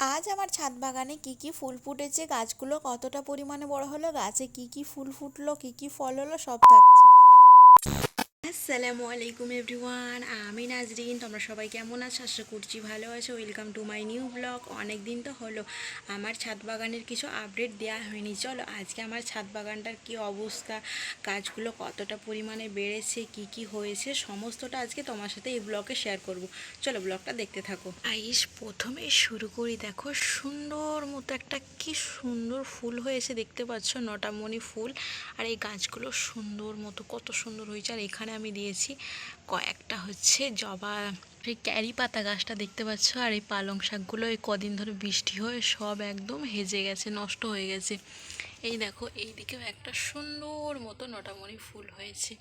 আজ আমার ছাদ বাগানে কি কি ফুল ফুটেছে, গাছগুলো কতটা পরিমাণে বড় হলো, গাছে কি কি ফুল ফুটলো, কি কি ফল হলো, সব থাকছে আসসালামু আলাইকুম এভরিওয়ান, আমি নাজরিন, তোমরা সবাই কেমন আছো? আশা করছি ভালো আছো। Welcome to my new blog অনেক দিন তো হলো, আমার ছাদ বাগানের কিছু আপডেট দেওয়া হয়নি। চলো, আজকে আমার ছাদ বাগানটার কি অবস্থা, গাছগুলো কতটা পরিমাণে বেড়েছে, কি কি হয়েছে, সমস্তটা আজকে তোমার সাথে এই ব্লগে শেয়ার করব। চলো ব্লগটা দেখতে থাকো। আইস, প্রথমে শুরু করি, দেখো, সুন্দর মতো একটা কি সুন্দর ফুল হয়েছে, দেখতে পাচ্ছ? নটামণি ফুল। আর এই গাছগুলো সুন্দর মতো, কত সুন্দর হয়েছে। আর এখানে আমি দিয়েছি। কয়েকটা হচ্ছে জবা, এই ক্যারি পাতা গাছটা দেখতে পাচ্ছ, আর এই পালং শাকগুলো এই কদিন ধরে বৃষ্টি হয়ে সব একদম হেজে গেছে, নষ্ট হয়ে গেছে। এই দেখো এই দিকেও একটা সুন্দর মতো নটামণি ফুল হয়েছে।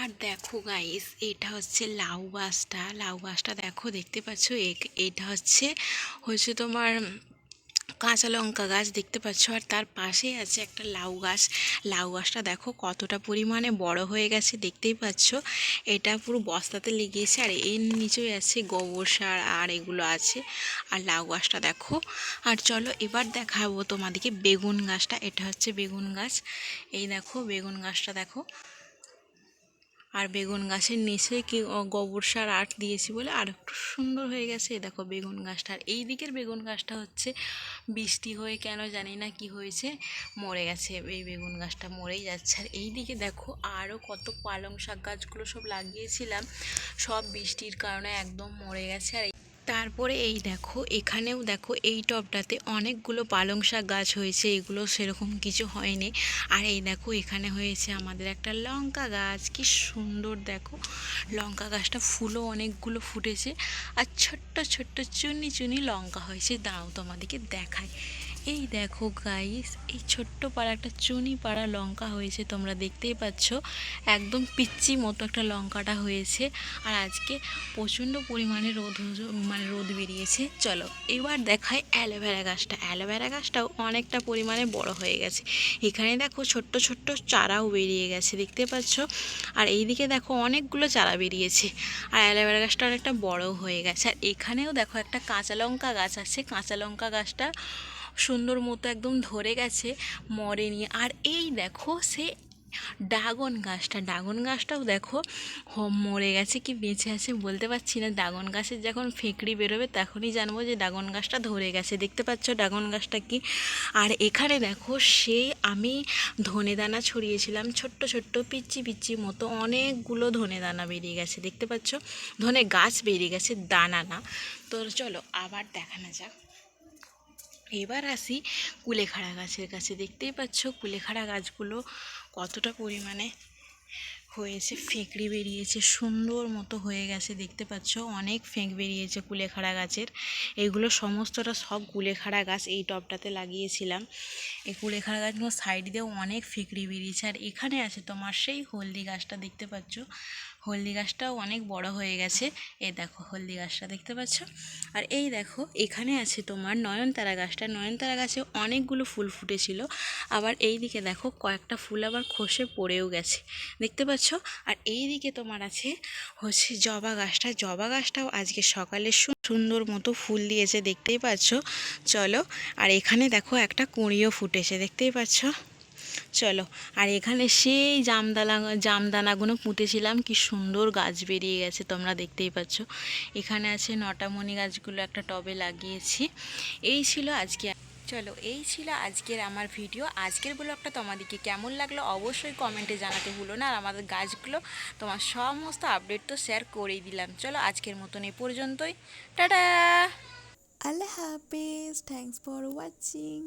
আর দেখো গাইস এটা হচ্ছে লাউ গাছটা। লাউ গাছটা দেখো, দেখতে পাচ্ছ এটা হচ্ছে হচ্ছে তোমার কাঁচা লঙ্কা গাছ দেখতে পাচ্ছ, আর তার পাশেই আছে একটা লাউ গাছ। লাউ গাছটা দেখো কতটা পরিমাণে বড় হয়ে গেছে, দেখতেই পাচ্ছ। এটা পুরো বস্তাতে লেগেছে, আর এর নিচেই আছে গোবর সার আর এগুলো আছে। আর লাউ গাছটা দেখো। আর চলো এবার দেখাবো তোমাদেরকে বেগুন গাছটা। এটা হচ্ছে বেগুন গাছ। এই দেখো বেগুন গাছটা দেখো। আর বেগুন গাছের নিচে কি গোবর সার আট দিয়েছি বলে আর একটু সুন্দর হয়ে গেছে। দেখো বেগুন গাছটা। আর এই দিকের বেগুন গাছটা হচ্ছে বৃষ্টি হয়ে কেন জানি না কি হয়েছে, মরে গেছে। এই বেগুন গাছটা মরেই যাচ্ছে। আর এই দিকে দেখো আরও কত পালং শাক গাছগুলো সব লাগিয়েছিলাম, সব বৃষ্টির কারণে একদম মরে গেছে। আর তারপরে এই দেখো, এখানেও দেখো, এই টবটাতে অনেকগুলো পালং শাক গাছ হয়েছে, এগুলো সেরকম কিছু হয়নি। আর এই দেখো, এখানে হয়েছে আমাদের একটা লঙ্কা গাছ, কি সুন্দর দেখো। লঙ্কা গাছটা ফুলও অনেকগুলো ফুটেছে, আর ছোট্ট ছোট্ট চুনি চুনি লঙ্কা হয়েছে। দাঁড়াও তোমাদেরকে দেখায় এই দেখো গাইস এই ছোট্ট পাড়া একটা চুনি পাড়া লঙ্কা হয়েছে, তোমরা দেখতেই পাচ্ছ। একদম পিচ্চি মতো একটা লঙ্কাটা হয়েছে। আর আজকে প্রচণ্ড পরিমাণে রোদ মানে রোদ বেরিয়েছে। চলো, এবার দেখায় অ্যালোভেরা গাছটা। অ্যালোভেরা গাছটাও অনেকটা পরিমাণে বড় হয়ে গেছে। এখানে দেখো ছোট্ট ছোট্ট চারাও বেরিয়ে গেছে, দেখতে পাচ্ছ? আর এইদিকে দেখো অনেকগুলো চারা বেরিয়েছে। আর অ্যালোভেরা গাছটা অনেকটা বড়ও হয়ে গেছে। আর এখানেও দেখো একটা কাঁচা লঙ্কা গাছ আছে। কাঁচা লঙ্কা গাছটা সুন্দর মতো একদম ধরে গেছে মরেনি আর এই দেখো সে ড্রাগন গাছটা, ড্রাগন গাছটাও দেখো মরে গেছে কি বেঁচে আছে বলতে পারছি না। ড্রাগন গাছের যখন ফেঁকড়ি বেরোবে তখনই জানব যে ড্রাগন গাছটা ধরে গেছে। দেখতে পাচ্ছ ড্রাগন গাছটা কি? আর এখানে দেখো সে আমি ধনে দানা ছড়িয়েছিলাম, ছোট্ট ছোট্ট পিচ্চি পিচ্চি মতো অনেকগুলো ধনে দানা বেরিয়ে গেছে। দেখতে পাচ্ছ? ধনে গাছ বেরিয়ে গেছে, দানা না। তো চলো আবার দেখানো যাক। এবার আসি কুলেখাড়া গাছের কাছে। দেখতেই পাচ্ছ কুলেখাড়া গাছগুলো কতটা পরিমাণে হয়েছে, ফেঁকড়ি বেরিয়েছে, সুন্দর মতো হয়ে গেছে, দেখতে পাচ্ছ? অনেক ফেঁক বেরিয়েছে কুলেখাড়া গাছের। এগুলো সমস্তটা সব কুলেখাড়া গাছ এই টবটাতে লাগিয়েছিলাম। এই কুলেখাড়া গাছগুলো সাইড দিয়েও অনেক ফেঁকড়ি বেরিয়েছে। আর এখানে আছে তোমার সেই হলদি গাছটা, দেখতে পাচ্ছ? হলদি গাছটাও অনেক বড় হয়ে গেছে। এই দেখো হলদি গাছটা, দেখতে পাচ্ছ? আর এই দেখো, এখানে আছে তোমার নয়নতারা গাছটা। নয়নতারা গাছে অনেকগুলো ফুল ফুটেছিল। আবার এই দিকে দেখো, কয়েকটা ফুল আবার খসে পড়েও গেছে। দেখতে পাচ্ছ? আর এই দিকে তোমার আছে হচ্ছে জবা গাছটা। জবা গাছটাও আজকে সকালে সুন্দর মতো ফুল দিয়েছে, দেখতেই পাচ্ছ? চলো, আর এখানে দেখো একটা কুঁড়িও ফুটেছে, দেখতেই পাচ্ছ? চলো, আর এখানে সেই জামদানা জামদানাগুলো পুঁতেছিলাম, কি সুন্দর গাছ বেরিয়ে গেছে, তোমরা দেখতেই পাচ্ছ। এখানে আছে নটামণি গাছগুলো একটা টবে লাগিয়েছি। এই ছিল আজকে চলো, এই ছিল আজকের আমার ভিডিও। আজকের ব্লগটা তোমাদেরকে কেমন লাগল অবশ্যই কমেন্টে জানাতে ভুলো না আর আমাদের গাছগুলো তোমার সমস্ত আপডেট তো শেয়ার করেই দিলাম। চলো, আজকের মতন এ পর্যন্তই। টাটা! আল্লাহ হাফিজ থ্যাংকস ফর watching.